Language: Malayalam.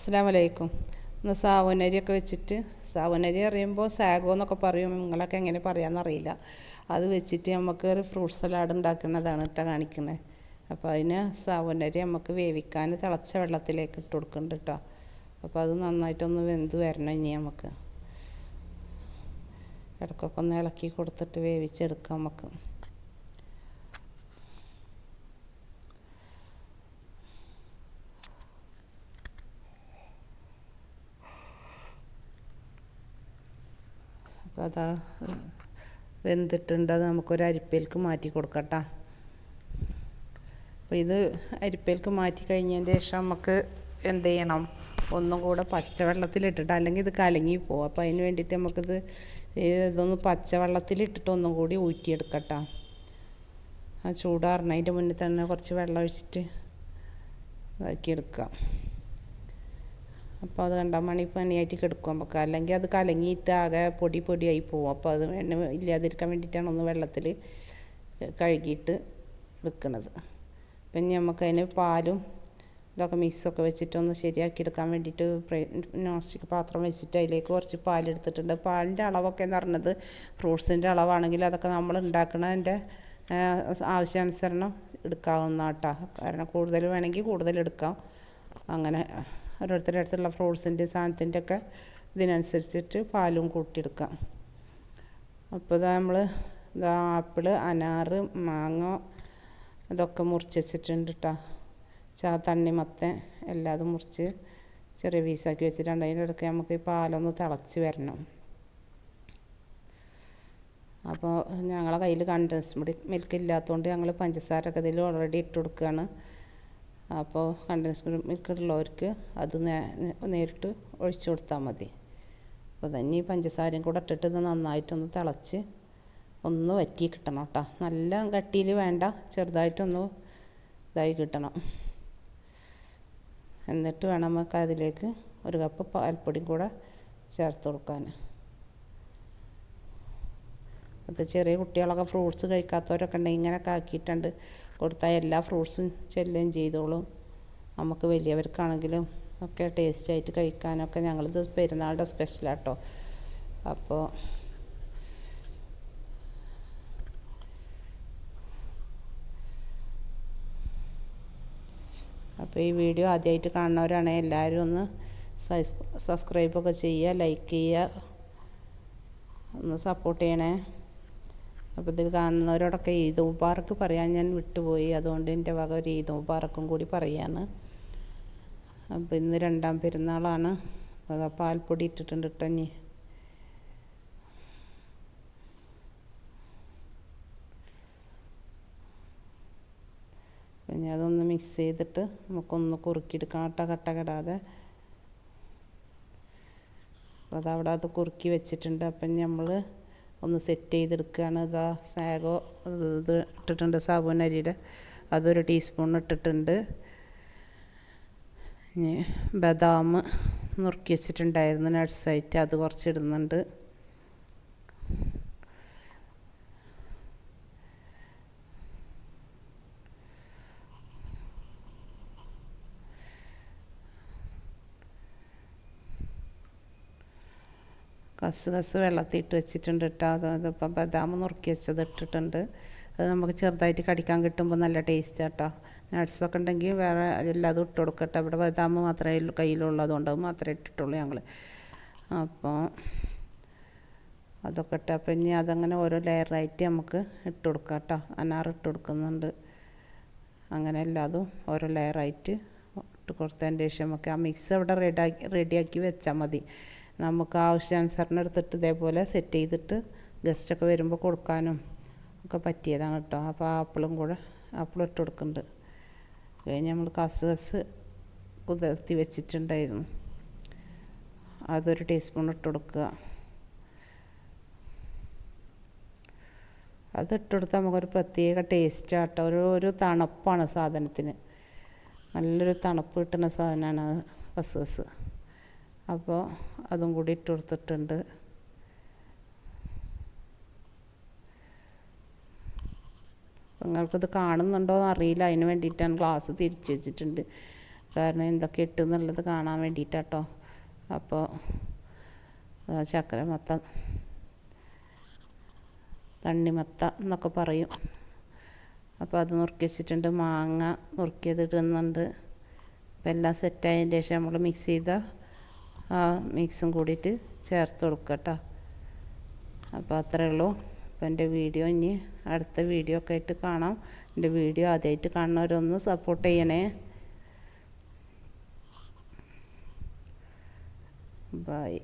അസ്സാം വലൈക്കും ഇന്ന് സാവനരിയൊക്കെ വെച്ചിട്ട് സാവനരി അറിയുമ്പോൾ സാഗോ എന്നൊക്കെ പറയും. നിങ്ങളൊക്കെ എങ്ങനെ പറയാമെന്നറിയില്ല അത് വെച്ചിട്ട് നമുക്ക് ഒരു ഫ്രൂട്ട് സലാഡ് ഉണ്ടാക്കുന്നതാണ് ഇട്ട കാണിക്കുന്നത് അപ്പോൾ അതിന് സാവനരി നമുക്ക് വേവിക്കാൻ തിളച്ച വെള്ളത്തിലേക്ക് ഇട്ട് കൊടുക്കുന്നുണ്ട് കേട്ടോ അപ്പോൾ അത് നന്നായിട്ടൊന്ന് വെന്ത് വരണം ഇനി നമുക്ക് ഇടയ്ക്കൊക്കെ ഒന്ന് ഇളക്കി കൊടുത്തിട്ട് വേവിച്ചെടുക്കാം നമുക്ക് അപ്പോൾ അതാ വെന്തിട്ടുണ്ട്. അത് നമുക്കൊരു അരിപ്പയിലേക്ക് മാറ്റി കൊടുക്കട്ടോ. അപ്പോൾ ഇത് അരിപ്പയിലേക്ക് മാറ്റി കഴിഞ്ഞതിന്റെ ശേഷം നമുക്ക് എന്ത് ചെയ്യണം? ഒന്നും കൂടെ പച്ചവെള്ളത്തിലിട്ടിട്ട് അല്ലെങ്കിൽ ഇത് കലങ്ങി പോകും അപ്പോൾ അതിന് വേണ്ടിയിട്ട് നമുക്കിത് ഇതൊന്ന് പച്ചവെള്ളത്തിലിട്ടിട്ട് ഒന്നും കൂടി ഊറ്റിയെടുക്കട്ടോ. ആ ചൂടാറണതിന്റെ മുന്നേ തന്നെ കുറച്ച് വെള്ളം ഒഴിച്ചിട്ട് ഇതാക്കിയെടുക്കാം. അപ്പോൾ അത് കണ്ടാൽ മണി പണിയായിട്ട് കിടക്കും നമുക്ക്. അല്ലെങ്കിൽ അത് കലങ്ങിയിട്ട് ആകെ പൊടി പൊടിയായി പോകും അപ്പോൾ അത് എണ്ണ ഇല്ലാതിരിക്കാൻ വേണ്ടിയിട്ടാണ് ഒന്ന് വെള്ളത്തിൽ കഴുകിയിട്ട് വെക്കുന്നത് പിന്നെ നമുക്ക് അതിന് പാലും ഇതൊക്കെ മിക്സൊക്കെ വെച്ചിട്ടൊന്ന് ശരിയാക്കി എടുക്കാൻ വേണ്ടിയിട്ട് നോൺ പാത്രം വെച്ചിട്ട് അതിലേക്ക് കുറച്ച് പാലെടുത്തിട്ടുണ്ട് പാലിന്റെ അളവൊക്കെ എന്ന് പറഞ്ഞത് ഫ്രൂട്ട്സിന്റെ അളവാണെങ്കിൽ അതൊക്കെ നമ്മൾ ഉണ്ടാക്കുന്നതിന്റെ ആവശ്യാനുസരണം എടുക്കാവുന്ന കേട്ടോ കാരണം കൂടുതൽ വേണമെങ്കിൽ കൂടുതൽ എടുക്കാം. അങ്ങനെ ഓരോരുത്തരുടെ അടുത്തുള്ള ഫ്രൂട്ട്സിന്റെ സാധനത്തിന്റെ ഒക്കെ ഇതിനനുസരിച്ചിട്ട് പാലും കൂട്ടിയെടുക്കാം. അപ്പോൾ നമ്മൾ ഇതാ ആപ്പിൾ അനാറ് മാങ്ങ ഇതൊക്കെ മുറിച്ച് വെച്ചിട്ടുണ്ട് കേട്ടോ ചാ തണ്ണിമത്തൻ എല്ലാതും മുറിച്ച് ചെറിയ പീസാക്കി വെച്ചിട്ടുണ്ട്. അതിന്റെ ഇടയ്ക്ക് നമുക്ക് ഈ പാലൊന്ന് തിളച്ച് വരണം. അപ്പോൾ ഞങ്ങളെ കയ്യിൽ കണ്ടൻസ് മിൽക്ക് ഇല്ലാത്തതുകൊണ്ട് ഞങ്ങൾ പഞ്ചസാര ഒക്കെ ഇതിൽ ഓൾറെഡി ഇട്ട് കൊടുക്കുകയാണ്. അപ്പോൾ കണ്ടൻസ് മിൽക്ക് ഉള്ളവർക്ക് അത് നേരിട്ട് ഒഴിച്ചു കൊടുത്താൽ മതി. അപ്പോൾ തന്നെ ഈ പഞ്ചസാരയും കൂടെ ഇട്ടിട്ട് ഇത് നന്നായിട്ടൊന്ന് തിളച്ച് ഒന്ന് വറ്റി കിട്ടണം കേട്ടോ. നല്ല കട്ടിയിൽ വേണ്ട ചെറുതായിട്ടൊന്ന് ഇതായി കിട്ടണം. എന്നിട്ട് വേണം നമുക്ക് അതിലേക്ക് ഒരു കപ്പ് പാൽപ്പൊടിയും കൂടെ ചേർത്ത് കൊടുക്കാൻ. അത് ചെറിയ കുട്ടികളൊക്കെ ഫ്രൂട്ട്സ് കഴിക്കാത്തവരൊക്കെ ഉണ്ടെങ്കിൽ ഇങ്ങനെയൊക്കെ ആക്കിയിട്ടുണ്ട്. കൊടുത്താൽ എല്ലാ ഫ്രൂട്ട്സും ചെല്ലുകയും ചെയ്തോളും. നമുക്ക് വലിയവർക്കാണെങ്കിലും ഒക്കെ ടേസ്റ്റായിട്ട് കഴിക്കാനൊക്കെ ഞങ്ങളിത് പെരുന്നാളുടെ സ്പെഷ്യലാട്ടോ അപ്പോൾ അപ്പോൾ ഈ വീഡിയോ ആദ്യമായിട്ട് കാണുന്നവരാണെങ്കിൽ എല്ലാവരും ഒന്ന് സബ്സ്ക്രൈബൊക്കെ ചെയ്യുക ലൈക്ക് ചെയ്യുക ഒന്ന് സപ്പോർട്ട് ചെയ്യണേ. അപ്പോൾ ഇത് കാണുന്നവരോടൊക്കെ ഈദ് മുബാറക്ക് പറയാൻ ഞാൻ വിട്ടുപോയി. അതുകൊണ്ട് എന്റെ വക ഒരു ഈദ് മുബാറക്കും കൂടി പറയാണ്. അപ്പോൾ ഇന്ന് രണ്ടാം പെരുന്നാളാണ്. അതാ പാൽപ്പൊടി ഇട്ടിട്ടുണ്ട് ഇട്ടഞ്ഞി പിന്നെ അതൊന്ന് മിക്സ് ചെയ്തിട്ട് നമുക്കൊന്ന് കുറുക്കിയെടുക്കണം കട്ട കട്ട കെടാതെ അതവിടെ അത് കുറുക്കി വെച്ചിട്ടുണ്ട്. അപ്പം നമ്മൾ ഒന്ന് സെറ്റ് ചെയ്തെടുക്കുകയാണ്. ഇതാ സാഗോ ഇത് ഇട്ടിട്ടുണ്ട് സാബുൻ അരിയുടെ. അതൊരു ടീസ്പൂൺ ഇട്ടിട്ടുണ്ട്. ബദാം നുറുക്കി വെച്ചിട്ടുണ്ടായിരുന്നു നട്സായിട്ട് അത് കുറച്ച് ഇടുന്നുണ്ട് കസ് വെള്ളത്തിൽ ഇട്ട് വെച്ചിട്ടുണ്ട് കേട്ടോ അത് അതിപ്പോൾ ബദാം നുറുക്കി വെച്ചത് ഇട്ടിട്ടുണ്ട്. അത് നമുക്ക് ചെറുതായിട്ട് കടിക്കാൻ കിട്ടുമ്പോൾ നല്ല ടേസ്റ്റ് കേട്ടോ നട്ട്സൊക്കെ ഉണ്ടെങ്കിൽ വേറെ എല്ലാതും ഇട്ട് കൊടുക്കട്ടെ. ഇവിടെ ബദാം മാത്രമേ കയ്യിലുള്ളതുകൊണ്ട് അത് മാത്രമേ ഇട്ടിട്ടുള്ളൂ ഞങ്ങൾ അപ്പോൾ അതൊക്കെ ഇട്ട് അപ്പം ഇനി അതങ്ങനെ ഓരോ ലെയറായിട്ട് നമുക്ക് ഇട്ട് കൊടുക്കാം കേട്ടോ അനാർ ഇട്ട് കൊടുക്കുന്നുണ്ട്. അങ്ങനെ എല്ലാതും ഓരോ ലെയറായിട്ട് ഇട്ട് കൊടുത്തതിന്റെ ശേഷം നമുക്ക് ആ മിക്സ് അവിടെ റെഡിയാക്കി റെഡിയാക്കി വെച്ചാൽ മതി. നമുക്ക് ആവശ്യാനുസരണം എടുത്തിട്ട് ഇതേപോലെ സെറ്റ് ചെയ്തിട്ട് ഗസ്റ്റൊക്കെ വരുമ്പോൾ കൊടുക്കാനും ഒക്കെ പറ്റിയതാണ് കേട്ടോ. അപ്പോൾ ആപ്പിളും കൂടെ ആപ്പിളും ഇട്ട് കൊടുക്കുന്നുണ്ട്. കഴിഞ്ഞ് നമ്മൾ കസ് കസ് കുതിർത്തി വെച്ചിട്ടുണ്ടായിരുന്നു. അതൊരു ടീസ്പൂൺ ഇട്ട് കൊടുക്കുക. അത് ഇട്ട് കൊടുത്താൽ നമുക്കൊരു പ്രത്യേക ടേസ്റ്റ് ആട്ടോ ഒരു ഒരു തണുപ്പാണ് സാധനത്തിന്. നല്ലൊരു തണുപ്പ് കിട്ടുന്ന സാധനമാണ് കസ്. അപ്പോൾ അതും കൂടി ഇട്ട് കൊടുത്തിട്ടുണ്ട്. നിങ്ങൾക്കിത് കാണുന്നുണ്ടോ എന്ന് അറിയില്ല. അതിന് വേണ്ടിയിട്ടാണ് ഗ്ലാസ് തിരിച്ചു വെച്ചിട്ടുണ്ട്. കാരണം എന്തൊക്കെ ഇട്ട് എന്നുള്ളത് കാണാൻ വേണ്ടിയിട്ടാട്ടോ. അപ്പോൾ ചക്കര മത്ത തണ്ണിമത്ത എന്നൊക്കെ പറയും. അപ്പോൾ അത് നുറുക്കി വെച്ചിട്ടുണ്ട്. മാങ്ങ നുറുക്കിയത് ഇടുന്നുണ്ട്. അപ്പോൾ എല്ലാം സെറ്റായതിന്റെ ശേഷം നമ്മൾ മിക്സ് ചെയ്ത ആ മിക്സും കൂടിയിട്ട് ചേർത്ത് കൊടുക്കട്ടോ കേട്ടോ. അപ്പോൾ അത്രയേ ഉള്ളൂ. അപ്പോൾ എന്റെ വീഡിയോ ഇനി അടുത്ത വീഡിയോ ഒക്കെ ആയിട്ട് കാണാം. എന്റെ വീഡിയോ ആദ്യമായിട്ട് കാണുന്നവരൊന്ന് സപ്പോർട്ട് ചെയ്യണേ. ബൈ